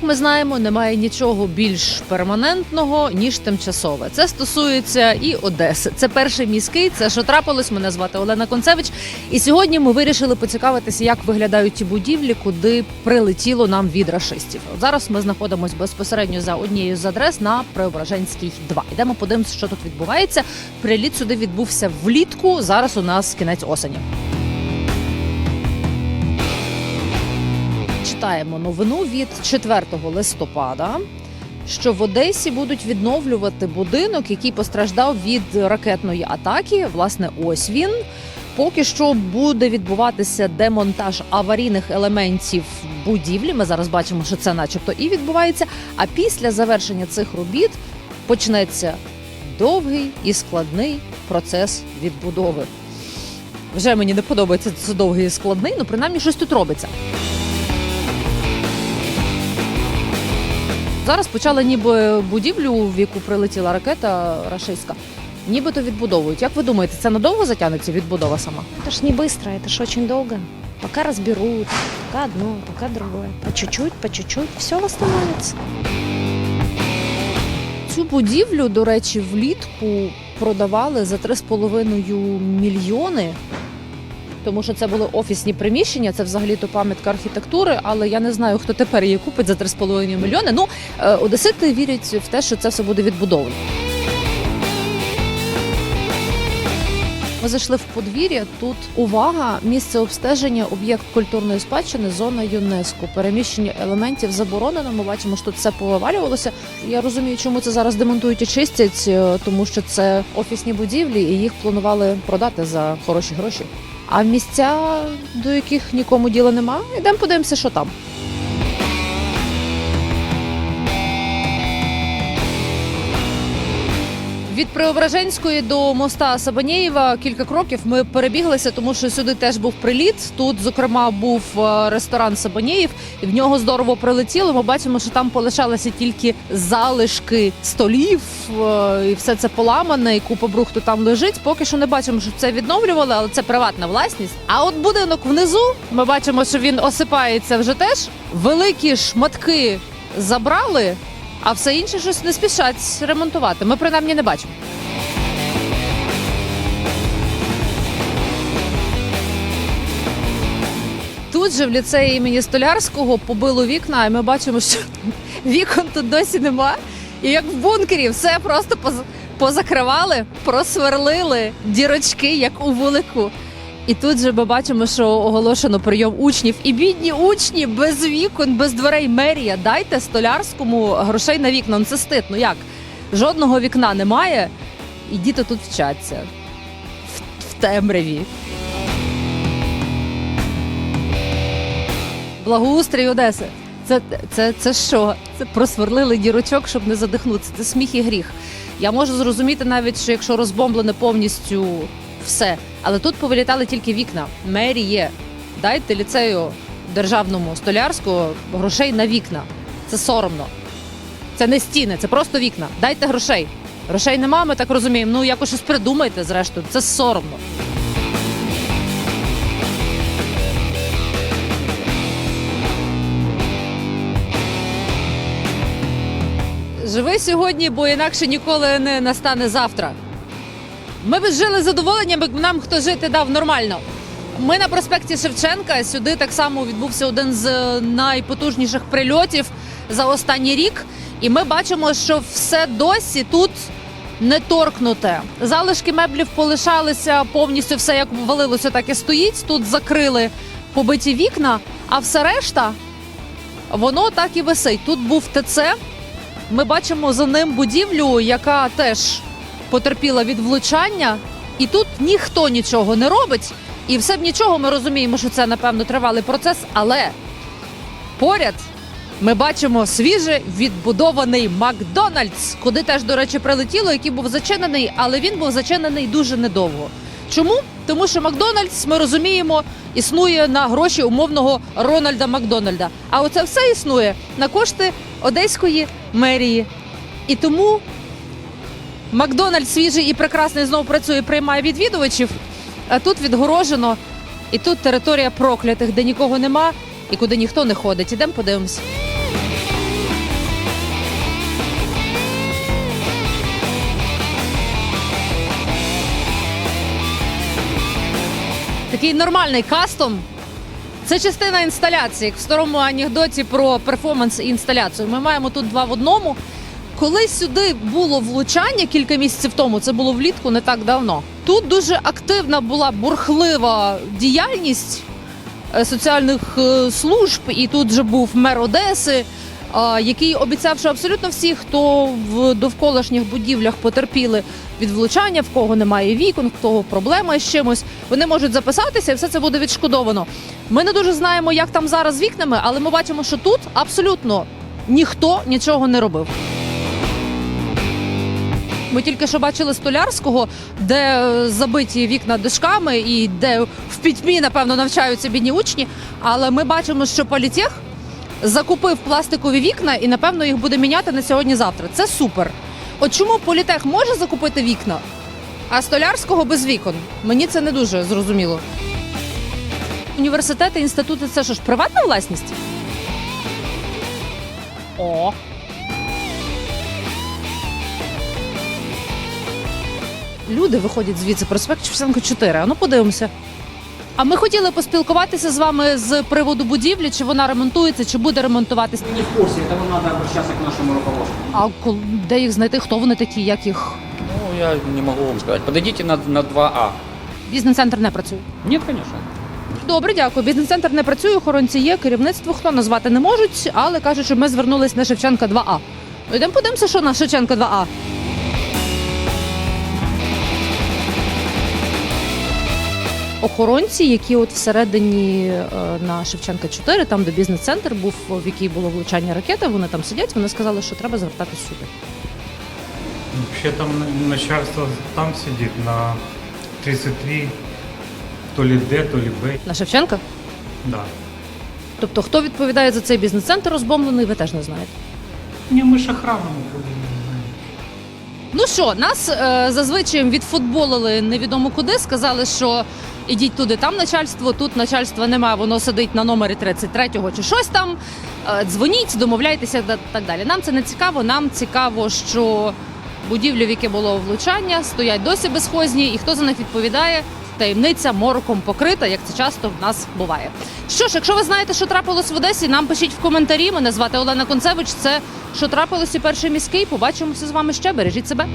Як ми знаємо, немає нічого більш перманентного ніж тимчасове. Це стосується і Одеси. Це перший міський. Це що трапилось. Мене звати Олена Концевич. І сьогодні ми вирішили поцікавитися, як виглядають ті будівлі, куди прилетіло нам від рашистів. От зараз ми знаходимося безпосередньо за однією з адрес на Преображенській 2. Йдемо подивимося, що тут відбувається. Приліт сюди відбувся влітку. Зараз у нас кінець осені. Читаємо новину від 4 листопада. Що в Одесі будуть відновлювати будинок, який постраждав від ракетної атаки. Власне, ось він. Поки що буде відбуватися демонтаж аварійних елементів будівлі. Ми зараз бачимо, що це, начебто, і відбувається. А після завершення цих робіт почнеться довгий і складний процес відбудови. Вже мені не подобається це довгий і складний, ну принаймні щось тут робиться. Зараз почали ніби будівлю, в яку прилетіла ракета рашистська, нібито відбудовують. Як ви думаєте, це надовго затягнеться відбудова сама? Это ж не быстро, это ж очень долго. Пока разберут, пока одно, пока другое. По чуть-чуть, по чуть-чуть, все восстановится. Цю будівлю, до речі, влітку продавали за 3,5 мільйони. Тому що це були офісні приміщення, це взагалі-то пам'ятка архітектури, але я не знаю, хто тепер її купить за 3,5 мільйони. Ну, е, одесити вірять в те, що це все буде відбудовано. Ми зайшли в подвір'я. Тут увага, місце обстеження, об'єкт культурної спадщини, зона ЮНЕСКО. Переміщення елементів заборонено. Ми бачимо, що тут все повивалювалося. Я розумію, чому це зараз демонтують і чистять, е, тому що це офісні будівлі, і їх планували продати за хороші гроші. А місця, до яких нікому діла нема, йдемо подивимося, що там. Від Преображенської до моста Сабанєєва кілька кроків ми перебіглися, тому що сюди теж був приліт. Тут, зокрема, був е, ресторан Сабанєєв, і в нього здорово прилетіло. Ми бачимо, що там полишалися тільки залишки столів, е, і все це поламане, і купа брухту там лежить. Поки що не бачимо, що це відновлювали, але це приватна власність. А от будинок внизу ми бачимо, що він осипається вже теж. Великі шматки забрали. А все інше щось не спішать ремонтувати. Ми принаймні не бачимо. Тут же в ліцеї імені Столярського побило вікна, і ми бачимо, що вікон тут досі нема. І як в бункері, все просто поз- позакривали, просверлили дірочки, як у вулику. І тут же ми бачимо, що оголошено прийом учнів. І бідні учні без вікон, без дверей мерія. Дайте столярському грошей на вікна. Ну це стид. Ну як? Жодного вікна немає, і діти тут вчаться в, в темряві. Благоустрій Одеси. Це, це, це що? Це просверлили дірочок, щоб не задихнутися. Це сміх і гріх. Я можу зрозуміти навіть, що якщо розбомблене повністю все. Але тут повилітали тільки вікна. Меріє. Дайте ліцею державному столярського грошей на вікна. Це соромно. Це не стіни, це просто вікна. Дайте грошей. Грошей нема, ми так розуміємо. Ну якось щось придумайте, зрештою. Це соромно. Живи сьогодні, бо інакше ніколи не настане завтра. Ми б жили задоволенням, якби нам хто жити дав нормально. Ми на проспекті Шевченка. Сюди так само відбувся один з найпотужніших прильотів за останній рік. І ми бачимо, що все досі тут не торкнуте. Залишки меблів полишалися повністю все як валилося, так і стоїть. Тут закрили побиті вікна, а все решта воно так і висить. Тут був ТЦ. Ми бачимо за ним будівлю, яка теж потерпіла від влучання, і тут ніхто нічого не робить. І все б нічого ми розуміємо, що це напевно тривалий процес, але поряд ми бачимо свіже відбудований Макдональдс, куди теж, до речі, прилетіло, який був зачинений, але він був зачинений дуже недовго. Чому? Тому що Макдональдс, ми розуміємо, існує на гроші умовного Рональда Макдональда. А оце все існує на кошти одеської мерії. І тому Макдональд свіжий і прекрасний знову працює, приймає відвідувачів. А тут відгорожено, і тут територія проклятих, де нікого нема і куди ніхто не ходить. Ідемо подивимось. Такий нормальний кастом. Це частина інсталяції як в старому анекдоті про перформанс і інсталяцію. Ми маємо тут два в одному. Коли сюди було влучання кілька місяців тому, це було влітку не так давно. Тут дуже активна була бурхлива діяльність е, соціальних е, служб, і тут же був мер Одеси, який обіцяв, що абсолютно всі, хто в довколишніх будівлях потерпіли від влучання, в кого немає вікон, в кого проблема з чимось, вони можуть записатися, і все це буде відшкодовано. Ми не дуже знаємо, як там зараз з вікнами, але ми бачимо, що тут абсолютно ніхто нічого не робив. Ми тільки що бачили столярського, де е, забиті вікна дошками і де в пітьмі, напевно, навчаються бідні учні. Але ми бачимо, що політех закупив пластикові вікна і, напевно, їх буде міняти на сьогодні-завтра. Це супер. От чому політех може закупити вікна, а столярського без вікон? Мені це не дуже зрозуміло. Університети, інститути це що ж приватна власність? О. Люди виходять звідси проспект Шевченко 4. А ну подивимося. А ми хотіли поспілкуватися з вами з приводу будівлі, чи вона ремонтується, чи буде ремонтуватися. Не в курсе, это вам надо обращаться к нашему руководству. А кол- де їх знайти? Хто вони такі? Як їх Ну, я не могу вам сказать. Подойдите на, на 2А. бізнес-центр не працює? Нет, конечно. Добре, дякую. Бізнес-центр не працює, охоронці є, керівництво хто назвати не можуть, але кажуть, що ми звернулись на Шевченка 2А. Ну йдемо подивимося, що на Шевченка 2А. Охоронці, які от всередині е, на Шевченка 4, там де бізнес-центр був, в який було влучання ракети, вони там сидять, вони сказали, що треба звертатись сюди. Вообще там начальство там сидит на 33, то ли Д, то ли Б. На Шевченка? Да. Тобто, хто відповідає за цей бізнес-центр розбомблений, ви теж не знаєте. Ж охрану не знаем. Ну що, нас е, зазвичай відфутболили невідомо куди. Сказали, що ідіть туди, там начальство, тут начальства немає, воно сидить на номері 33-го чи щось там. Е, дзвоніть, домовляйтеся та так далі. Нам це не цікаво. Нам цікаво, що будівлі, в яке було влучання, стоять досі безхозні, і хто за них відповідає. Таємниця мороком покрита, як це часто в нас буває. Що ж, якщо ви знаєте, що трапилось в Одесі, нам пишіть в коментарі. Мене звати Олена Концевич. Це що трапилось і перший міський. Побачимося з вами ще. Бережіть себе.